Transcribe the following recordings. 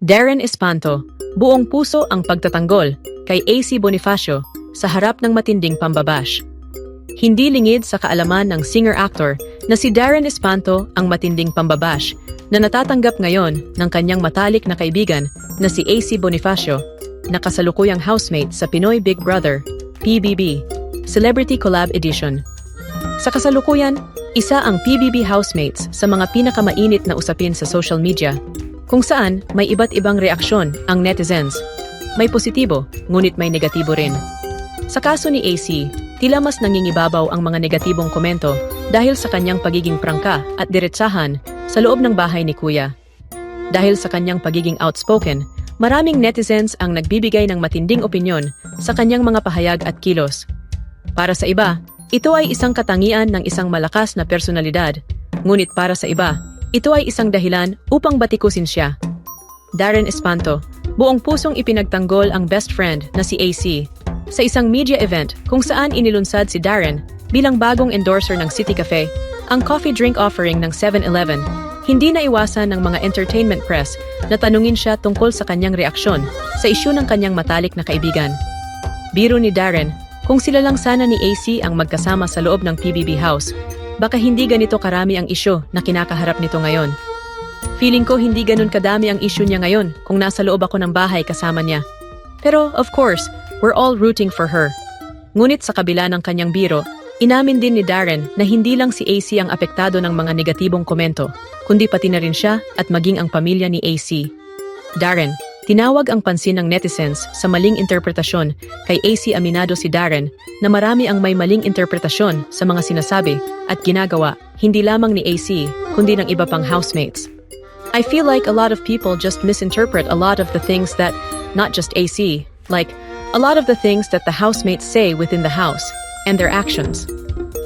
Darren Espanto, buong puso ang pagtatanggol kay AC Bonifacio sa harap ng matinding pambabash. Hindi lingid sa kaalaman ng singer-actor na si Darren Espanto ang matinding pambabash na natatanggap ngayon ng kanyang matalik na kaibigan na si AC Bonifacio na kasalukuyang housemate sa Pinoy Big Brother, PBB, Celebrity Collab Edition. Sa kasalukuyan, isa ang PBB housemates sa mga pinakamainit na usapin sa social media, kung saan may iba't ibang reaksyon ang netizens. May positibo, ngunit may negatibo rin. Sa kaso ni AC, tila mas nangingibabaw ang mga negatibong komento dahil sa kanyang pagiging prangka at diretsahan sa loob ng bahay ni Kuya. Dahil sa kanyang pagiging outspoken, maraming netizens ang nagbibigay ng matinding opinyon sa kanyang mga pahayag at kilos. Para sa iba, ito ay isang katangian ng isang malakas na personalidad. Ngunit para sa iba, ito ay isang dahilan upang batikusin siya. Darren Espanto, buong pusong ipinagtanggol ang best friend na si AC sa isang media event kung saan inilunsad si Darren bilang bagong endorser ng City Cafe, ang coffee drink offering ng 7-Eleven. Hindi na iwasan ng mga entertainment press na tanungin siya tungkol sa kanyang reaksyon sa isyu ng kanyang matalik na kaibigan. Biro ni Darren, kung sila lang sana ni AC ang magkasama sa loob ng PBB house, baka hindi ganito karami ang isyu na kinakaharap nito ngayon. Feeling ko hindi ganun kadami ang issue niya ngayon kung nasa loob ako ng bahay kasama niya. Pero of course, we're all rooting for her. Ngunit sa kabila ng kanyang biro, inamin din ni Darren na hindi lang si AC ang apektado ng mga negatibong komento, kundi pati na rin siya at maging ang pamilya ni AC. Darren, tinawag ang pansin ng netizens sa maling interpretasyon kay AC aminado si Darren na marami ang may maling interpretasyon sa mga sinasabi at ginagawa hindi lamang ni AC kundi ng iba pang housemates. I feel like a lot of people just misinterpret a lot of the things that, not just AC, like a lot of the things that the housemates say within the house and their actions.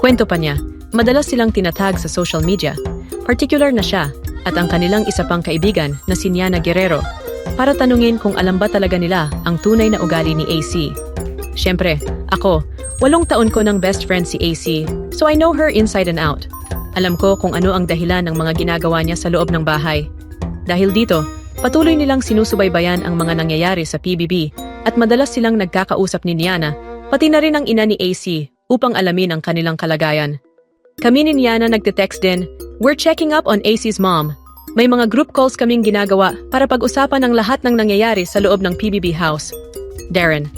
Kwento pa niya, madalas silang tinatag sa social media, particular na siya at ang kanilang isa pang kaibigan na si Niana Guerrero, para tanungin kung alam ba talaga nila ang tunay na ugali ni AC. Siyempre, ako, walong taon ko ng best friend si AC, so I know her inside and out. Alam ko kung ano ang dahilan ng mga ginagawa niya sa loob ng bahay. Dahil dito, patuloy nilang sinusubaybayan ang mga nangyayari sa PBB at madalas silang nagkakausap ni Niana, pati na rin ang ina ni AC upang alamin ang kanilang kalagayan. Kami ni Niana nagte-text din, We're checking up on AC's mom. May mga group calls kaming ginagawa para pag-usapan ang lahat ng nangyayari sa loob ng PBB house. Darren,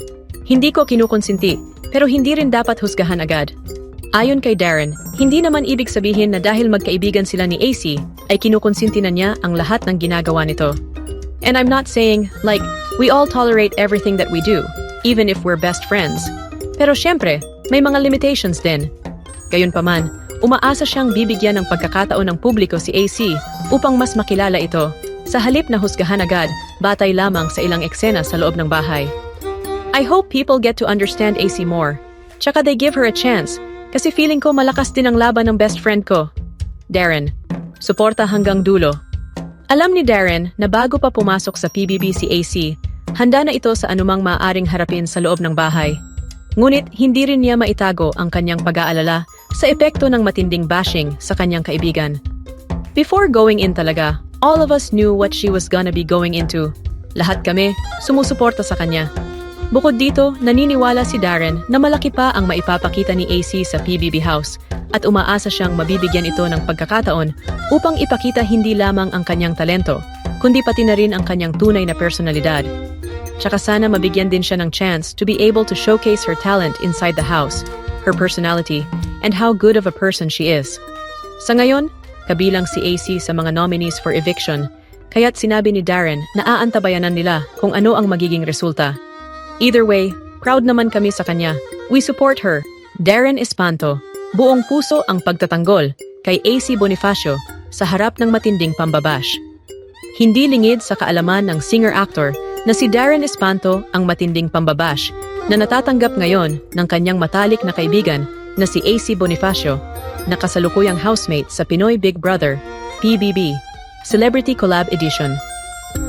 hindi ko kinukonsinti, pero hindi rin dapat husgahan agad. Ayon kay Darren, hindi naman ibig sabihin na dahil magkaibigan sila ni AC, ay kinukonsinti na niya ang lahat ng ginagawa nito. And I'm not saying, like, we all tolerate everything that we do, even if we're best friends. Pero syempre, may mga limitations din. Gayunpaman, umaasa siyang bibigyan ng pagkakataon ng publiko si AC upang mas makilala ito, sa halip na husgahan agad, batay lamang sa ilang eksena sa loob ng bahay. I hope people get to understand AC more. Tsaka they give her a chance, kasi feeling ko malakas din ang laban ng best friend ko. Darren, suporta hanggang dulo. Alam ni Darren na bago pa pumasok sa PBB si AC, handa na ito sa anumang maaaring harapin sa loob ng bahay. Ngunit hindi rin niya maitago ang kanyang pag-aalala sa epekto ng matinding bashing sa kanyang kaibigan. Before going in talaga, all of us knew what she was gonna be going into. Lahat kami sumusuporta sa kanya. Bukod dito, naniniwala si Darren na malaki pa ang maipapakita ni AC sa PBB House at umaasa siyang mabibigyan ito ng pagkakataon upang ipakita hindi lamang ang kanyang talento, kundi pati na rin ang kanyang tunay na personalidad. Tsaka sana mabigyan din siya ng chance to be able to showcase her talent inside the house, her personality, and how good of a person she is. Sa ngayon, kabilang si AC sa mga nominees for eviction, kaya't sinabi ni Darren na aantabayanan nila kung ano ang magiging resulta. Either way, proud naman kami sa kanya. We support her. Darren Espanto, buong puso ang pagtatanggol kay AC Bonifacio sa harap ng matinding pambabash. Hindi lingid sa kaalaman ng singer-actor na si Darren Espanto ang matinding pambabash na natatanggap ngayon ng kanyang matalik na kaibigan na si AC Bonifacio na kasalukuyang housemate sa Pinoy Big Brother, PBB, Celebrity Collab Edition.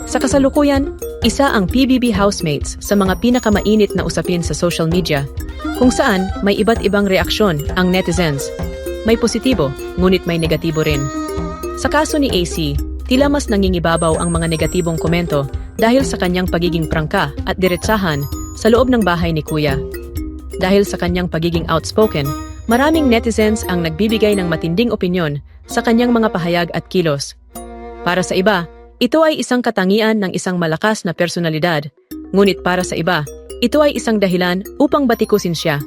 Sa kasalukuyan, isa ang PBB housemates sa mga pinakamainit na usapin sa social media, kung saan may iba't ibang reaksyon ang netizens. May positibo, ngunit may negatibo rin. Sa kaso ni AC, tila mas nangingibabaw ang mga negatibong komento dahil sa kanyang pagiging prangka at diretsahan sa loob ng bahay ni Kuya. Dahil sa kanyang pagiging outspoken, maraming netizens ang nagbibigay ng matinding opinyon sa kanyang mga pahayag at kilos. Para sa iba, ito ay isang katangian ng isang malakas na personalidad, ngunit para sa iba, ito ay isang dahilan upang batikusin siya.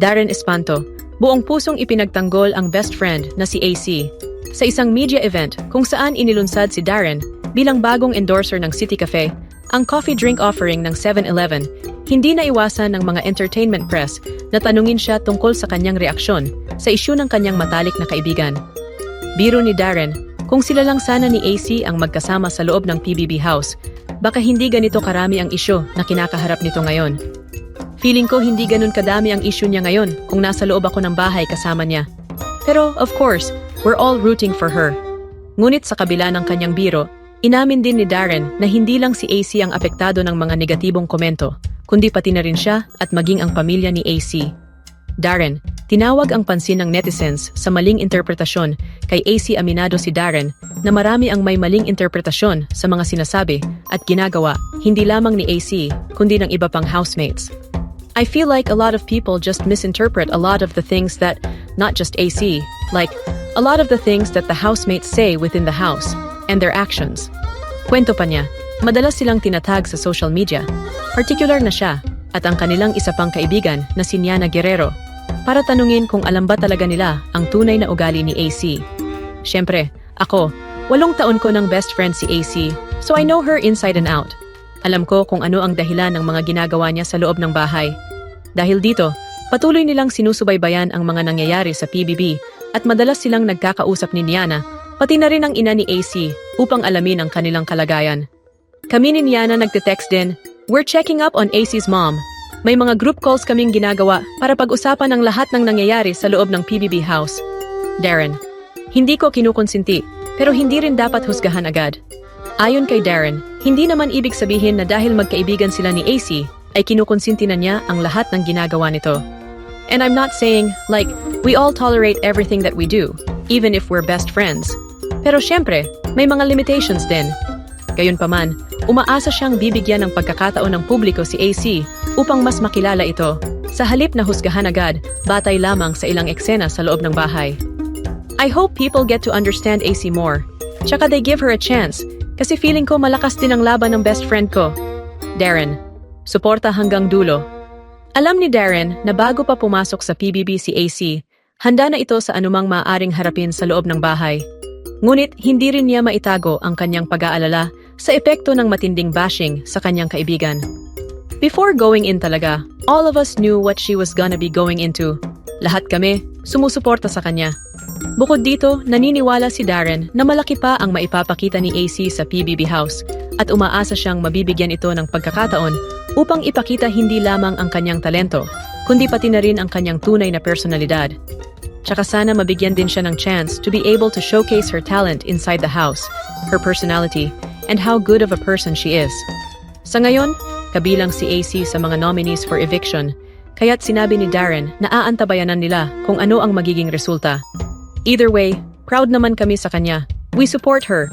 Darren Espanto, buong pusong ipinagtanggol ang best friend na si AC sa isang media event kung saan inilunsad si Darren bilang bagong endorser ng City Cafe, ang coffee drink offering ng 7-Eleven, hindi na iwasan ng mga entertainment press na tanungin siya tungkol sa kanyang reaksyon sa isyu ng kanyang matalik na kaibigan. Biro ni Darren, kung sila lang sana ni AC ang magkasama sa loob ng PBB house, baka hindi ganito karami ang isyu na kinakaharap nito ngayon. Feeling ko hindi ganun kadami ang issue niya ngayon kung nasa loob ako ng bahay kasama niya. Pero of course, we're all rooting for her. Ngunit sa kabila ng kanyang biro, inamin din ni Darren na hindi lang si AC ang apektado ng mga negatibong komento, kundi pati na rin siya at maging ang pamilya ni AC. Darren, tinawag ang pansin ng netizens sa maling interpretasyon kay AC aminado si Darren na marami ang may maling interpretasyon sa mga sinasabi at ginagawa hindi lamang ni AC kundi ng iba pang housemates. I feel like a lot of people just misinterpret a lot of the things that, not just AC, like a lot of the things that the housemates say within the house and their actions. Kwento pa niya, madalas silang tinatag sa social media, particular na siya at ang kanilang isa pang kaibigan na si Niana Guerrero para tanungin kung alam ba talaga nila ang tunay na ugali ni AC. Siyempre, ako, walong taon ko ng best friend si AC, so I know her inside and out. Alam ko kung ano ang dahilan ng mga ginagawa niya sa loob ng bahay. Dahil dito, patuloy nilang sinusubaybayan ang mga nangyayari sa PBB at madalas silang nagkakausap ni Niana, pati na rin ang ina ni AC upang alamin ang kanilang kalagayan. Kami ni Niana nagte-text din, We're checking up on AC's mom. May mga group calls kaming ginagawa para pag-usapan ang lahat ng nangyayari sa loob ng PBB house. Darren, hindi ko kinukonsinti, pero hindi rin dapat husgahan agad. Ayon kay Darren, hindi naman ibig sabihin na dahil magkaibigan sila ni AC, ay kinukonsinti na niya ang lahat ng ginagawa nito. And I'm not saying, like, we all tolerate everything that we do, even if we're best friends. Pero syempre, may mga limitations din. Gayunpaman, umaasa siyang bibigyan ng pagkakataon ng publiko si AC upang mas makilala ito, sa halip na husgahan agad, batay lamang sa ilang eksena sa loob ng bahay. I hope people get to understand AC more. Tsaka they give her a chance, kasi feeling ko malakas din ang laban ng best friend ko. Darren, suporta hanggang dulo. Alam ni Darren na bago pa pumasok sa PBB si AC, handa na ito sa anumang maaaring harapin sa loob ng bahay. Ngunit hindi rin niya maitago ang kanyang pag-aalala sa epekto ng matinding bashing sa kanyang kaibigan. Before going in talaga, all of us knew what she was gonna be going into. Lahat kami, sumusuporta sa kanya. Bukod dito, naniniwala si Darren na malaki pa ang maipapakita ni AC sa PBB House at umaasa siyang mabibigyan ito ng pagkakataon upang ipakita hindi lamang ang kanyang talento, kundi pati na rin ang kanyang tunay na personalidad. Tsaka sana mabigyan din siya ng chance to be able to showcase her talent inside the house, her personality, and how good of a person she is. Sa ngayon, kabilang si AC sa mga nominees for eviction, kaya't sinabi ni Darren na aantabayanan nila kung ano ang magiging resulta. Either way, proud naman kami sa kanya. We support her.